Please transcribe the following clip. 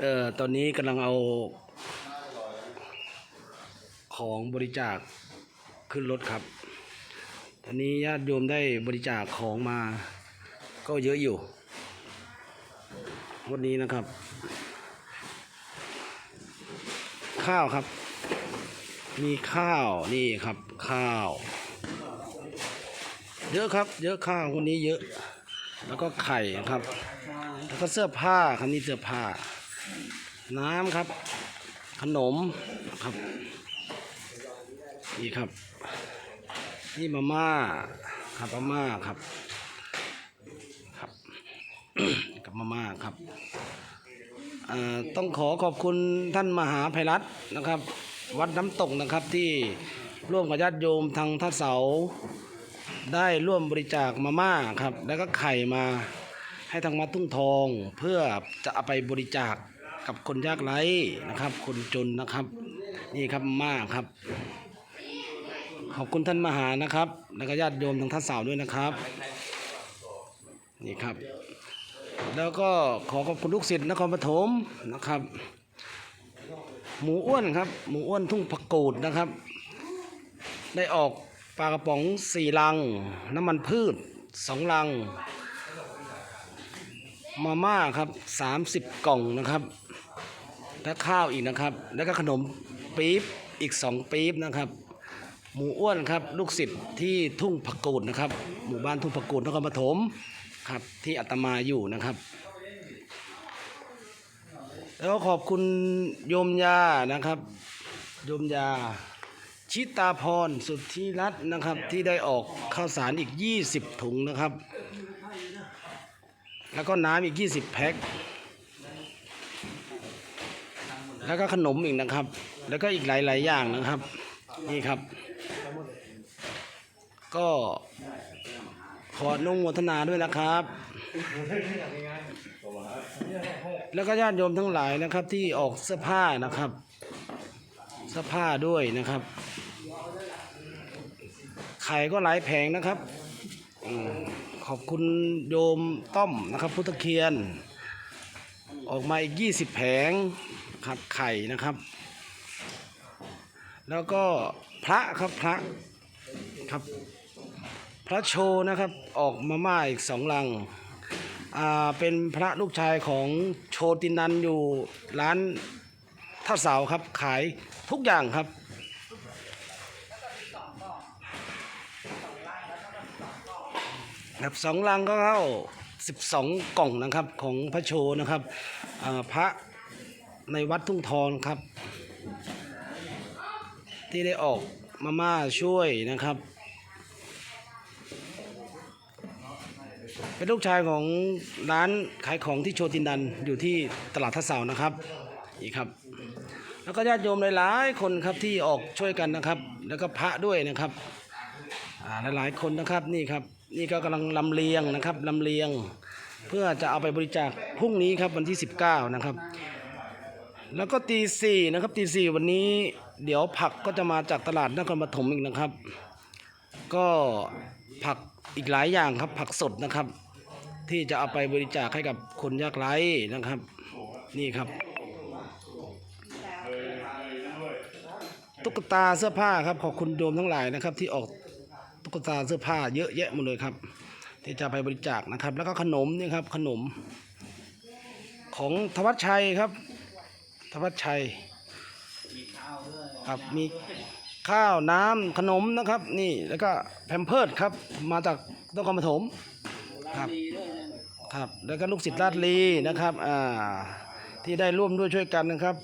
เอ่อตอนนี้กำลังเอาของบริจาคขึ้นรถครับ ตอนนี้ญาติโยมได้บริจาคของมาก็เยอะอยู่ วันนี้นะครับ ข้าวครับ มีข้าวนี่ครับ ข้าว เยอะครับ เยอะข้าวคนนี้เยอะ แล้วก็ไข่ครับ แล้วก็เสื้อผ้าครับนี่เสื้อผ้า น้ำครับ ขนมครับนี่ครับ นี่มาม่าครับมาม่าครับครับกับมาม่าครับต้องขอขอบคุณท่านมหาภัยรัตน์นะครับ วัดน้ำตกนะครับที่ร่วมกับญาติโยมทางท่าเสา ได้ร่วมบริจาคมาม่าครับ แล้วก็ไข่มาให้ทางวัดทุ่งทองเพื่อจะเอาไปบริจาค กับคนยากไร้นะครับ คนจนนะครับ นี่ครับมาม่าครับ ขอบคุณท่านมหานะครับ แล้วก็ญาติโยมทางท่าเสาวด้วยนะครับ นี่ครับ แล้วก็ขอขอบคุณลูกศิษย์นครปฐมนะครับ หมูอ้วนครับ หมูอ้วนทุ่งผักกูดนะครับ ได้ออกปลากระป๋องสี่ลัง น้ำมันพืชสองลัง มาม่าครับสามสิบกล่องนะครับ และข้าวอีกนะครับ แล้วก็ขนมปี๊บอีกสองปี๊บนะครับหมูอ้วนครับลูกศิษย์ที่ทุ่งผักกูดนะครับ หมู่บ้านทุ่งผักกูดนครปฐมครับที่อาตมาอยู่นะครับ แล้วขอบคุณโยมยานะครับโยมยาชิตาพรสุทธิรัตน์นะครับที่ได้ออกข้าวสารอีก 20 ถุงนะครับ แล้วก็น้ำอีก 20 แพ็ค แล้วก็ขนมอีกนะครับ แล้วก็อีกหลาย ๆ อย่างนะครับ นี่ครับ ก็ขออนุโมทนาด้วยนะครับ แล้วก็ญาติโยมทั้งหลายนะครับ ที่ออกเสื้อผ้านะครับเสื้อผ้าด้วยนะครับไข่ก็หลายแผงนะครับอม ขอบคุณโยมต้อมนะครับ พุทธเคียน ออกมาอีก20แผงครับไข่นะครับ แล้วก็พระครับพระครับ พระโชนะครับออกมาม่าอีกสองลังอ่าเป็นพระลูกชายของโชตินันอยู่ร้านท่าเสาครับขายทุกอย่างครับ ครับสองลังก็เข้าสิบสองกล่องนะครับของพระโชนะครับพระในวัดทุ่งทองครับ ที่ได้ออกมาม่าช่วยนะครับ เป็นลูกชายของร้านขายของที่โชตินดันอยู่ที่ตลาดท่าเสานะครับอีกครับ แล้วก็ญาติโยมหลายๆคนครับที่ออกช่วยกันนะครับ แล้วก็พระด้วยนะครับอ่าหลายๆคนนะครับนี่ครับ นี่ก็กำลังลำเลียงนะครับลำเลียง เพื่อจะเอาไปบริจาคพรุ่งนี้ครับวันที่ 19 นะครับ แล้วก็ตีสี่นะครับตีสี่วันนี้ เดี๋ยวผักก็จะมาจากตลาดนครปฐมอีกนะครับ ก็ผักอีกหลายอย่างครับผักสดนะครับ ที่จะเอาไปบริจาคให้กับคนยากไร้นะครับ นี่ครับตุ๊กตาเสื้อผ้าครับขอบคุณโยมทั้งหลายนะครับที่ออก ตุ๊กตาเสื้อผ้าเยอะแยะหมดเลยครับ ที่จะไปบริจาคนะครับ แล้วก็ขนมนี่ครับขนม ของธวัชชัยครับธวัชชัยครับมีข้าวน้ำขนมนะครับ นี่แล้วก็แผ่นเพิดครับ มาจากนครปฐมครับครับแล้วก็ลูกศิษย์ราชลีนะครับอ่าที่ได้ร่วมด้วยช่วยกันนะครับ